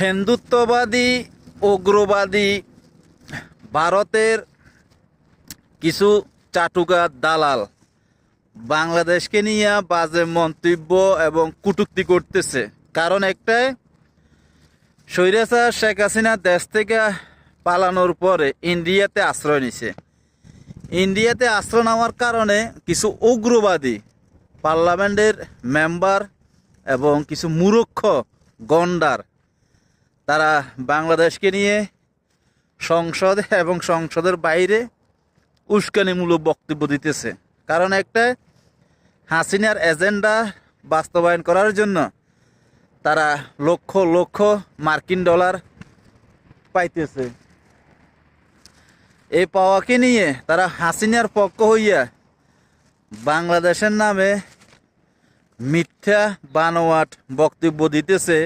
হিন্দুত্ববাদী, উগ্রবাদী, ভারতের কিছু চাটুকার দালাল বাংলাদেশকে নিয়ে বাজে মন্তব্য এবং কটূক্তি করতেছে। কারণ একটাই, স্বৈরাচার শেখ হাসিনা দেশ থেকে পালানোর পরে ইন্ডিয়াতে আশ্রয় নিছে। ইন্ডিয়াতে আশ্রয় নেওয়ার কারণে কিছু উগ্রবাদী পার্লামেন্টের মেম্বার এবং কিছু মূর্খ গন্ডার তারা বাংলাদেশকে নিয়ে সংসদ এবং সংসদের বাইরে উস্কানিমূলক বক্তব্য দিতেছে। কারণ একটা হাসিনার এজেন্ডা বাস্তবায়ন করার জন্য তারা লক্ষ লক্ষ মার্কিন ডলার পাইতেছে। এই পাওয়াকে নিয়ে তারা হাসিনার পক্ষ হইয়া বাংলাদেশের নামে মিথ্যা বানোয়াট বক্তব্য দিতেছে।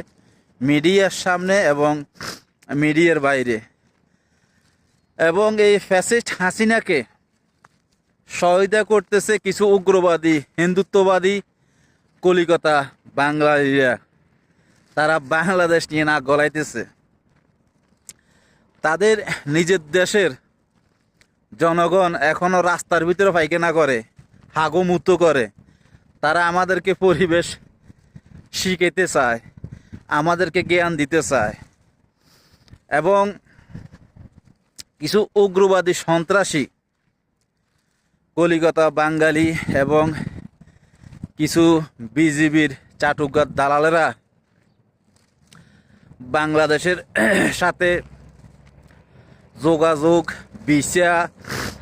মিডিয়ার সামনে এবং মিডিয়ার বাইরে। এবং এই ফ্যাসিস্ট হাসিনাকে সহায়তা করতেছে কিছু উগ্রবাদী, হিন্দুত্ববাদী কলিকতা বাঙালিরা তারা বাংলাদেশ নিয়ে না গলাইতেছে। তাদের নিজের দেশের জনগণ এখনও রাস্তার ভিতরে পায়খানা করে হাগুমুতো করে। তারা আমাদেরকে পরিবেশ শিখাইতে চায়। আমাদেরকে জ্ঞান দিতে চায়। এবং কিছু উগ্রবাদী সন্ত্রাসী, কলিকতা, বাঙালি এবং কিছু বিজিবির চাটুকার দালালেরা বাংলাদেশের সাথে যোগাযোগ, ভিসা,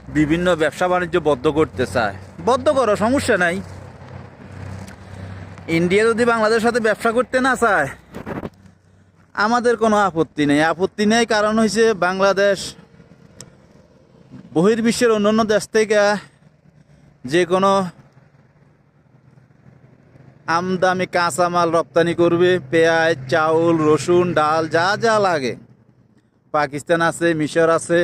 বিভিন্ন ব্যবসা বাণিজ্য বদ্ধ করতে চায়। বদ্ধ করো, সমস্যা নাই। ইন্ডিয়া যদি বাংলাদেশের সাথে ব্যবসা করতে না চায় আমাদের কোনো আপত্তি নেই। আপত্তি নেই কারণ হয়েছে বাংলাদেশ বহির্বিশ্বের অন্যান্য দেশ থেকে যে কোনো আমদামি কাঁচামাল রপ্তানি করবে, পেঁয়াজ, চাউল, রসুন, ডাল, যা যা লাগে। পাকিস্তান আছে, মিশর আছে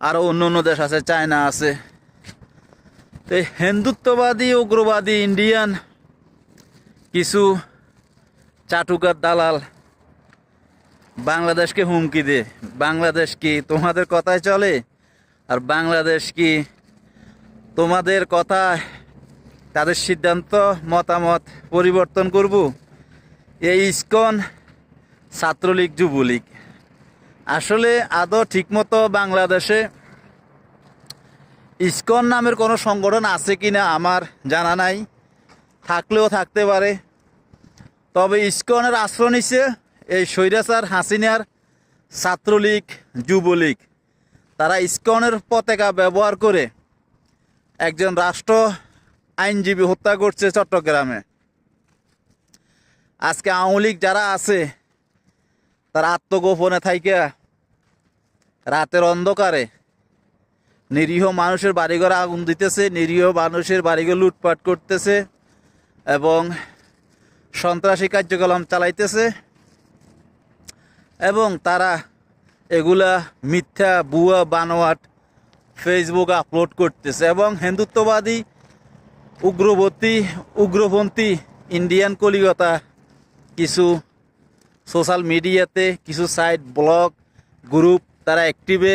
আরও অন্য অন্য দেশ আছে, চায়না আছে। তো হিন্দুত্ববাদী, উগ্রবাদী, ইন্ডিয়ান কিছু চাটুকার দালাল। বাংলাদেশকে হুমকি দে? বাংলাদেশ কি তোমাদের কথায় চলে? আর বাংলাদেশ কি তোমাদের কথায় তাদের সিদ্ধান্ত, মতামত পরিবর্তন করব? এই ইস্কন ছাত্রলীগ, যুবলীগ। আসলে আদৌ ঠিকমতো বাংলাদেশে ইস্কন নামের কোনো সংগঠন আছে কি না আমার জানা নাই। থাকলেও থাকতে পারে। তবে ইস্কনের আশ্রয় নিছে এই স্বৈরাচার হাসিনার ছাত্রলীগ, যুবলীগ। তারা ইস্কনের পতাকা ব্যবহার করে একজন রাষ্ট্র আইনজীবী হত্যা করছে চট্টগ্রামে। আজকে আওয়ামী লীগ যারা আছে, তারা আত্মগোপনে থাইকে রাতের অন্ধকারে নিরীহ মানুষের বাড়িঘরে আগুন দিতেছে, নিরীহ মানুষের বাড়িঘর লুটপাট করতেছে এবং সন্ত্রাসী কার্যকলাপ চালাইতেছে এবং তারা এগুলা মিথ্যা বুয়া বানোয়াট ফেসবুক আপলোড করতেছে এবং হিন্দুত্ববাদী, উগ্রবর্তী, উগ্রপন্থী ইন্ডিয়ান কলিকতা কিছু সোশ্যাল মিডিয়াতে কিছু সাইট ব্লগ গ্রুপ তারা অ্যাক্টিভে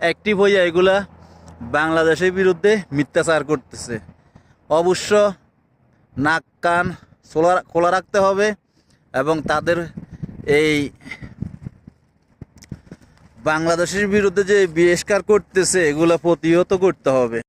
অ্যাক্টিভ হয়ে এগুলা বাংলাদেশের বিরুদ্ধে মিথ্যাচার করতেছে। অবশ্য নাক কান খোলা খোলা রাখতে হবে এবং তাদের এই বাংলাদেশের বিরুদ্ধে যে বিষ্কার করতেছে, এগুলো প্রতিহত করতে হবে।